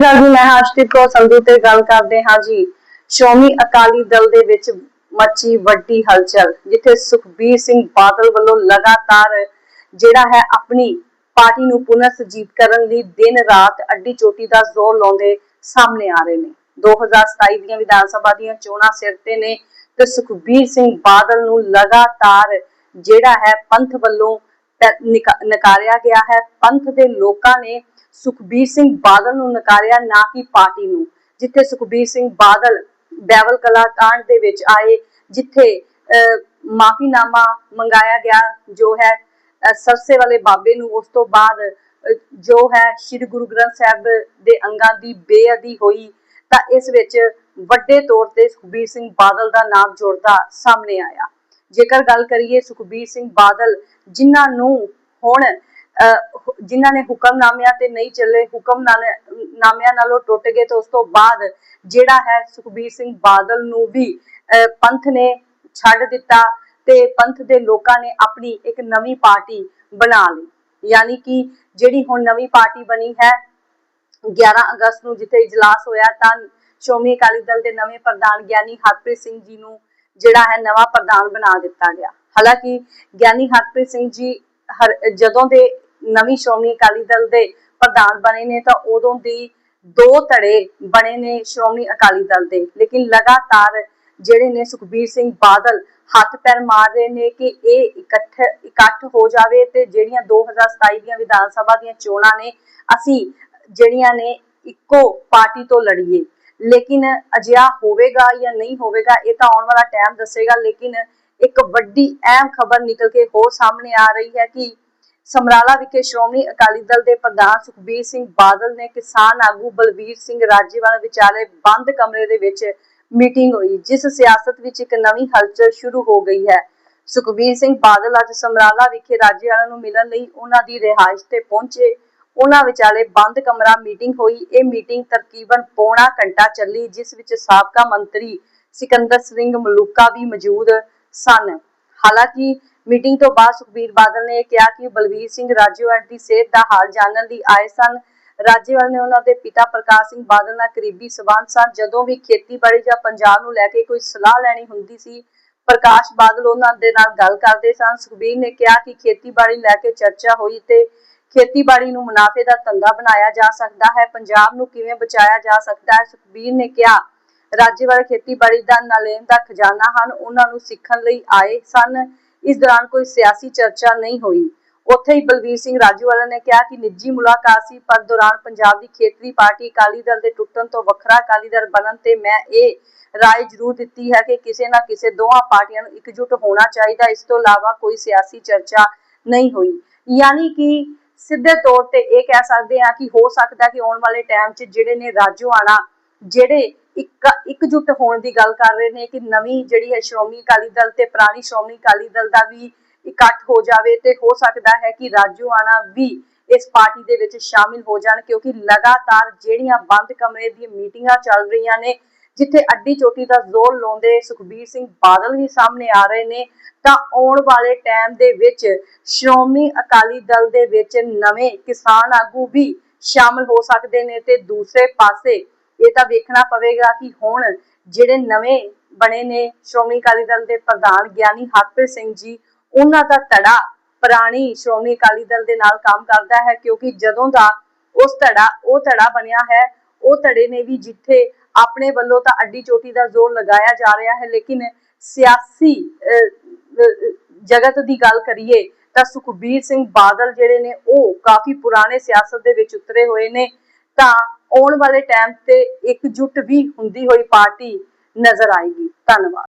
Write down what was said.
ਗੱਲ ਮੈਂ ਹਰਸ਼ਦੀਪ ਕੌਰ ਸੰਧੂ ਤੇ ਗੱਲ ਕਰਦੇ ਹਾਂ ਜੀ। ਸ਼੍ਰੋਮਣੀ ਅਕਾਲੀ ਦਲ ਦੇ ਵਿੱਚ ਮੱਚੀ ਵੱਡੀ ਹਲਚਲ, ਜਿੱਥੇ ਸੁਖਬੀਰ ਸਿੰਘ ਬਾਦਲ ਵੱਲੋਂ ਲਗਾਤਾਰ ਜਿਹੜਾ ਹੈ ਆਪਣੀ ਪਾਰਟੀ ਨੂੰ ਪੁਨਰ ਸਜੀਵ ਕਰਨ ਲਈ ਦਿਨ ਰਾਤ ਅੱਡੀ ਚੋਟੀ ਦਾ ਜ਼ੋਰ ਲਾਉਂਦੇ ਸਾਹਮਣੇ ਆ ਰਹੇ ਨੇ। 2027 ਦੀਆਂ ਵਿਧਾਨ ਸਭਾ ਦੀਆਂ ਚੋਣਾਂ ਸਿਰ ਤੇ ਨੇ ਤੇ ਸੁਖਬੀਰ ਸਿੰਘ ਬਾਦਲ ਨੂੰ ਲਗਾਤਾਰ ਜਿਹੜਾ ਹੈ ਪੰਥ ਵੱਲੋਂ ਪ- ਨਿਕਾ- ਨਕਾਰਿਆ ਗਿਆ ਹੈ। ਪੰਥ ਦੇ ਲੋਕਾਂ ਨੇ ਸੁਖਬੀਰ ਸਿੰਘ ਬਾਦਲ ਨੂੰ ਨਕਾਰਿਆ ਨਾ ਕਿ ਪਾਰਟੀ ਨੂੰ, ਜਿੱਥੇ ਸੁਖਬੀਰ ਸਿੰਘ ਬਾਦਲ ਬੈਵਲ ਕਲਾ ਦੇ ਵਿੱਚ ਆਏ, ਜਿੱਥੇ ਮਾਫੀਨਾਮਾ ਮੰਗਾਇਆ ਗਿਆ, ਜੋ ਹੈ ਸਰਸੇ ਵਾਲੇ ਬਾਬੇ ਨੂੰ, ਉਸ ਤੋਂ ਬਾਅਦ ਜੋ ਹੈ, ਸ੍ਰੀ ਗੁਰੂ ਗ੍ਰੰਥ ਸਾਹਿਬ ਦੇ ਅੰਗਾਂ ਦੀ ਬੇਅਦਬੀ ਹੋਈ, ਤਾਂ ਇਸ ਵਿੱਚ ਵੱਡੇ ਤੌਰ ਤੇ ਸੁਖਬੀਰ ਸਿੰਘ ਬਾਦਲ ਦਾ ਨਾਮ ਜੁੜਦਾ ਸਾਹਮਣੇ ਆਇਆ। ਜੇਕਰ ਗੱਲ ਕਰੀਏ ਸੁਖਬੀਰ ਸਿੰਘ ਬਾਦਲ, ਜਿਨ੍ਹਾਂ ਨੂੰ ਹੁਣ ਜਿਨ੍ਹਾਂ ਨੇ ਹੁਕਮਨਾਮਿਆਂ ਤੇ ਨਹੀਂ ਚੱਲੇ ਹੁਕਮਨਾਮਿਆਂ ਨਾਲੋਂ ਟੁੱਟ ਗਏ, ਤੇ ਉਸ ਤੋਂ ਬਾਅਦ ਜਿਹੜਾ ਹੈ ਸੁਖਬੀਰ ਸਿੰਘ ਬਾਦਲ ਨੂੰ ਵੀ ਪੰਥ ਨੇ ਛੱਡ ਦਿੱਤਾ ਤੇ ਪੰਥ ਦੇ ਲੋਕਾਂ ਨੇ ਆਪਣੀ ਇੱਕ ਨਵੀਂ ਪਾਰਟੀ ਬਣਾ ਲਈ। ਯਾਨੀ ਕਿ ਜਿਹੜੀ ਹੁਣ ਨਵੀਂ ਪਾਰਟੀ ਬਣੀ ਹੈ 11 ਅਗਸਤ ਨੂੰ ਜਿੱਥੇ ਇਜਲਾਸ ਹੋਇਆ, ਤਾਂ ਸ਼੍ਰੋਮਣੀ ਅਕਾਲੀ ਦਲ ਦੇ ਨਵੇਂ ਪ੍ਰਧਾਨ ਗਿਆਨੀ ਹਰਪ੍ਰੀਤ ਸਿੰਘ ਜੀ ਨੂੰ ਜਿਹੜਾ ਹੈ ਨਵਾਂ ਪ੍ਰਧਾਨ ਬਣਾ ਦਿੱਤਾ ਗਿਆ। ਹਾਲਾਂਕਿ ਗਿਆਨੀ ਹਰਪ੍ਰੀਤ ਸਿੰਘ ਜੀ ਜਦੋਂ ਦੇ ਨਵੀਂ ਸ਼੍ਰੋਮਣੀ ਅਕਾਲੀ ਦਲ ਦੇ ਪ੍ਰਧਾਨ ਬਣੇ ਨੇ ਤਾਂ ਉਦੋਂ ਦੀ ਦੋ ਧੜੇ ਬਣੇ ਨੇ ਸ਼੍ਰੋਮਣੀ ਅਕਾਲੀ ਦਲ ਦੇ। ਲੇਕਿਨ ਲਗਾਤਾਰ ਜਿਹੜੇ ਨੇ ਸੁਖਬੀਰ ਸਿੰਘ ਬਾਦਲ ਹੱਥ ਪੈਰ ਮਾਰ ਰਹੇ ਨੇ ਕਿ ਇਹ ਇਕੱਠ ਇਕੱਠ ਹੋ ਜਾਵੇ ਤੇ ਜਿਹੜੀਆਂ 2027 ਦੀਆਂ ਵਿਧਾਨ ਸਭਾ ਦੀਆਂ ਚੋਣਾਂ ਨੇ, ਅਸੀਂ ਜਿਹੜੀਆਂ ਨੇ ਇੱਕੋ ਪਾਰਟੀ ਤੋਂ ਲੜੀਏ। ਲੇਕਿਨ ਅਜਿਹਾ ਹੋਵੇਗਾ ਜਾਂ ਨਹੀਂ ਹੋਵੇਗਾ, ਇਹ ਤਾਂ ਆਉਣ ਵਾਲਾ ਟਾਈਮ ਦੱਸੇਗਾ, ਲੇਕਿਨ ਇੱਕ ਵੱਡੀ ਅਹਿਮ ਖਬਰ ਨਿਕਲ ਕੇ ਹੋਰ ਸਾਹਮਣੇ ਆ ਰਹੀ ਹੈ ਕਿ ਸਮਰਾਲਾ ਵਿਖੇ ਸ਼੍ਰੋਮਣੀ ਅਕਾਲੀ ਦਲ ਦੇ ਪ੍ਰਧਾਨ ਸੁਖਬੀਰ ਸਿੰਘ ਬਾਦਲ ਨੇ ਕਿਸਾਨ ਆਗੂ ਬਲਵੀਰ ਸਿੰਘ ਰਾਜੇਵਾਲ ਵਿਚਾਲੇ ਬੰਦ ਕਮਰੇ ਦੇ ਵਿੱਚ ਮੀਟਿੰਗ ਹੋਈ, ਜਿਸ ਸਿਆਸਤ ਵਿੱਚ ਇੱਕ ਨਵੀਂ ਹਲਚਲ ਸ਼ੁਰੂ ਹੋ ਗਈ ਹੈ। ਸੁਖਬੀਰ ਸਿੰਘ ਬਾਦਲ ਅੱਜ ਸਮਰਾਲਾ ਵਿਖੇ ਰਾਜੇਵਾਲਾ ਨੂੰ ਮਿਲਣ ਲਈ ਉਹਨਾਂ ਦੀ ਰਿਹਾਇਸ਼ ਤੇ ਪਹੁੰਚੇ। ਉਹਨਾਂ ਵਿਚਾਲੇ ਬੰਦ ਕਮਰਾ ਮੀਟਿੰਗ ਹੋਈ। ਇਹ ਮੀਟਿੰਗ ਤਕਰੀਬਨ ਪੌਣਾ ਘੰਟਾ ਚੱਲੀ, ਜਿਸ ਵਿੱਚ ਸਾਬਕਾ ਮੰਤਰੀ ਸਿਕੰਦਰ ਸਿੰਘ ਮਲੂਕਾ ਵੀ ਮੌਜੂਦ ਸਨ। ਹਾਲਾਂਕਿ ਮੀਟਿੰਗ ਤੋਂ ਬਾਅਦ ਸੁਖਬੀਰ ਬਾਦਲ ਨੇ ਕਿਹਾ ਕਿ ਬਲਵੀਰ ਸਿੰਘ ਰਾਜੇਵਾਲ ਦੀ ਸਿਹਤ ਦਾ ਹਾਲ ਜਾਣਨ ਲਈ ਆਏ ਸਨ। ਰਾਜੇਵਾਲ ਨੇ ਉਹਨਾਂ ਦੇ ਪਿਤਾ ਪ੍ਰਕਾਸ਼ ਸਿੰਘ ਬਾਦਲ ਨਾਲ ਕਰੀਬੀ ਸਬੰਧ ਸਨ। ਜਦੋਂ ਵੀ ਖੇਤੀਬਾੜੀ ਜਾਂ ਪੰਜਾਬ ਨੂੰ ਲੈ ਕੇ ਕੋਈ ਸਲਾਹ ਲੈਣੀ ਹੁੰਦੀ ਸੀ, ਪ੍ਰਕਾਸ਼ ਬਾਦਲ ਉਹਨਾਂ ਦੇ ਨਾਲ ਗੱਲ ਕਰਦੇ ਸਨ। ਸੁਖਬੀਰ ਨੇ ਕਿਹਾ ਕਿ ਖੇਤੀਬਾੜੀ ਲੈ ਕੇ ਚਰਚਾ ਹੋਈ ਤੇ ਖੇਤੀਬਾੜੀ ਨੂੰ ਮੁਨਾਫੇ ਦਾ ਧੰਦਾ ਬਣਾਇਆ ਜਾ ਸਕਦਾ ਹੈ। ਪੰਜਾਬ ਨੂੰ ਕਿਵੇਂ ਬਚਾਇਆ ਜਾ ਸਕਦਾ ਹੈ? ਸੁਖਬੀਰ ਨੇ ਕਿਹਾ, ਰਾਜੇਵਾਲ ਖੇਤੀਬਾੜੀ ਦਾ ਨਾਲੇਮ ਦਾ ਖਜ਼ਾਨਾ ਹਨ। ਉਹਨਾਂ ਨੂੰ ਸਿੱਖਣ ਲਈ ਆਏ ਸਨ। ਇਸ ਦੌਰਾਨ ਕੋਈ ਸਿਆਸੀ ਚਰਚਾ ਨਹੀਂ ਹੋਈ। ਉੱਥੇ ਹੀ ਬਲਵੀਰ ਸਿੰਘ ਰਾਜੂਵਾਲਾ ਨੇ ਕਿਹਾ ਕਿ ਨਿੱਜੀ ਮੁਲਾਕਾਤ ਸੀ, ਪਰ ਦੌਰਾਨ ਪੰਜਾਬ ਦੀ ਖੇਤਰੀ ਪਾਰਟੀ ਅਕਾਲੀ ਦਲ ਦੇ ਟੁੱਟਣ ਤੋਂ ਵੱਖਰਾ ਅਕਾਲੀ ਦਲ ਬਣਨ ਤੇ ਮੈਂ ਇਹ ਰਾਏ ਜ਼ਰੂਰ ਦਿੱਤੀ ਹੈ ਕਿ ਕਿਸੇ ਨਾ ਕਿਸੇ ਦੋਹਾਂ ਪਾਰਟੀਆਂ ਨੂੰ ਇਕਜੁੱਟ ਹੋਣਾ ਚਾਹੀਦਾ। ਇਸ ਤੋਂ ਇਲਾਵਾ ਕੋਈ ਸਿਆਸੀ ਚਰਚਾ ਨਹੀਂ ਹੋਈ। ਯਾਨੀ ਕਿ ਸਿੱਧੇ ਤੌਰ ਤੇ ਇਹ ਕਹਿ ਸਕਦੇ ਹਾਂ ਕਿ ਹੋ ਸਕਦਾ ਕਿ ਆਉਣ ਵਾਲੇ ਟਾਈਮ 'ਚ ਜਿਹੜੇ ਨੇ ਰਾਜੋਆਣਾ ਜਿਹੜੇ ਇੱਕ ਇਕਜੁੱਟ ਹੋਣ ਦੀ ਗੱਲ ਕਰ ਰਹੇ ਨੇ ਕਿ ਨਵੀਂ ਜਿਹੜੀ ਹੈ ਸ਼੍ਰੋਮਣੀ ਅਕਾਲੀ ਦਲ ਤੇ ਪੁਰਾਣੀ ਸ਼੍ਰੋਮਣੀ ਅਕਾਲੀ ਦਲ ਦਾ ਵੀ ਇਕੱਠ ਹੋ ਜਾਵੇ ਤੇ ਹੋ ਸਕਦਾ ਹੈ ਕਿ ਰਾਜੋਆਣਾ ਵੀ ਇਸ ਪਾਰਟੀ ਦੇ ਵਿੱਚ ਸ਼ਾਮਿਲ ਹੋ ਜਾਣ, ਕਿਉਂਕਿ ਲਗਾਤਾਰ ਜਿਹੜੀਆਂ ਬੰਦ ਕਮਰੇ ਦੀਆਂ ਮੀਟਿੰਗਾਂ ਚੱਲ ਰਹੀਆਂ ਨੇ, ਜਿੱਥੇ ਅੱਡੀ ਚੋਟੀ ਦਾ ਜ਼ੋਰ ਲਾਉਂਦੇ ਸੁਖਬੀਰ ਸਿੰਘ ਬਾਦਲ ਵੀ ਸਾਹਮਣੇ ਆ ਰਹੇ ਨੇ, ਤਾਂ ਆਉਣ ਵਾਲੇ ਟਾਈਮ ਦੇ ਵਿੱਚ ਸ਼੍ਰੋਮਣੀ ਅਕਾਲੀ ਦਲ ਦੇ ਵਿੱਚ ਨਵੇਂ ਕਿਸਾਨ ਆਗੂ ਵੀ ਸ਼ਾਮਲ ਹੋ ਸਕਦੇ ਨੇ ਤੇ ਦੂਸਰੇ ਪਾਸੇ ਇਹ ਤਾਂ ਵੇਖਣਾ ਪਵੇਗਾ ਕਿ ਹੁਣ ਜਿਹੜੇ ਨਵੇਂ ਬਣੇ ਨੇ ਸ਼੍ਰੋਮਣੀ ਅਕਾਲੀ ਦਲ ਦੇ ਪ੍ਰਧਾਨ ਗਿਆਨੀ ਹਰਪ੍ਰੀਤ ਸਿੰਘ ਜੀ, ਉਹਨਾਂ ਦਾ ਧੜਾ ਪੁਰਾਣੀ ਸ਼੍ਰੋਮਣੀ ਅਕਾਲੀ ਦਲ ਦੇ ਨਾਲ ਕੰਮ ਕਰਦਾ ਹੈ ਕਿਉਂਕਿ ਜਦੋਂ ਦਾ ਉਸ ਧੜਾ, ਉਹ ਧੜਾ ਬਣਿਆ ਹੈ, ਉਹ ਧੜੇ ਨੇ ਵੀ ਜਿੱਥੇ ਆਪਣੇ ਵੱਲੋਂ ਤਾਂ ਅੱਡੀ ਚੋਟੀ ਦਾ ਜ਼ੋਰ ਲਗਾਇਆ ਜਾ ਰਿਹਾ ਹੈ, ਲੇਕਿਨ ਸਿਆਸੀ ਜਗਤ ਦੀ ਗੱਲ ਕਰੀਏ ਤਾਂ ਸੁਖਬੀਰ ਸਿੰਘ ਬਾਦਲ ਜਿਹੜੇ ਨੇ, ਉਹ ਕਾਫੀ ਪੁਰਾਣੇ ਸਿਆਸਤ ਦੇ ਵਿੱਚ ਉਤਰੇ ਹੋਏ ਨੇ। ਤਾਂ ਆਉਣ ਵਾਲੇ ਟਾਈਮ ਤੇ ਇਕਜੁੱਟ ਵੀ ਹੁੰਦੀ ਹੋਈ ਪਾਰਟੀ ਨਜ਼ਰ ਆਏਗੀ। ਧੰਨਵਾਦ।